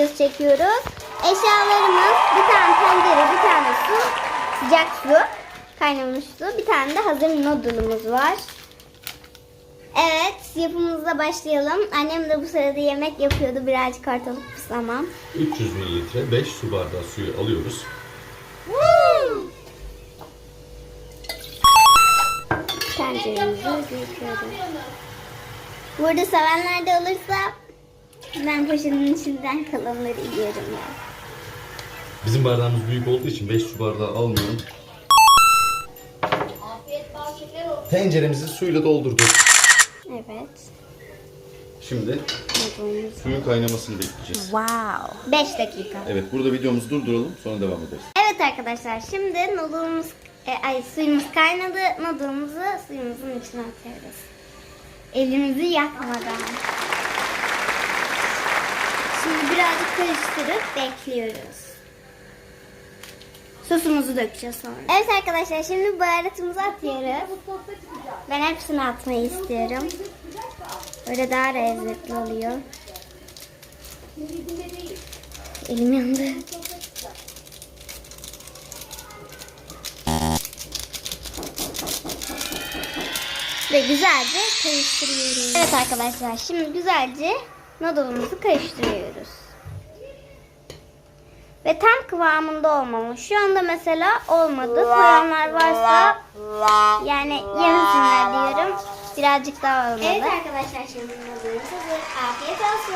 videosu çekiyoruz. Eşyalarımız bir tane tencere, bir tane su, sıcak su, kaynamış su, bir tane de hazır noodle'ımız var. Evet, yapımımıza başlayalım. Annem de bu sırada yemek yapıyordu. Birazcık ortalık pıslamam. 300 mililitre 5 su bardağı suyu alıyoruz. Tenceremizi yıkıyoruz. Burada sevenler de olursa ben poşetin içinden kalanları yiyorum ya. Bizim bardağımız büyük olduğu için 5 su bardağı almıyorum. Tenceremizi suyla doldurduk. Evet. Şimdi suyun kaynamasını bekleyeceğiz. Wow. 5 dakika. Evet burada videomuzu durduralım sonra devam ederiz. Evet arkadaşlar şimdi noodle'ımız, e, ay suyumuz kaynadı. Noodle'ımızı suyumuzun içine atıyoruz. Elimizi yakmadan. Şimdi birazcık karıştırıp bekliyoruz. Sosumuzu dökeceğiz sonra. Evet arkadaşlar şimdi baharatımızı atıyoruz. Ben hepsini atmayı istiyorum. Böyle daha lezzetli oluyor. Elim yandı. Ve güzelce karıştırıyoruz. Evet arkadaşlar şimdi güzelce noodle'ımızı karıştırıyoruz. Ve tam kıvamında olmamış. Şu anda mesela olmadı. Koyanlar varsa yani yemesinler diyorum. Birazcık daha olmalı. Evet arkadaşlar şimdi noodle'ımız hazır. Afiyet olsun.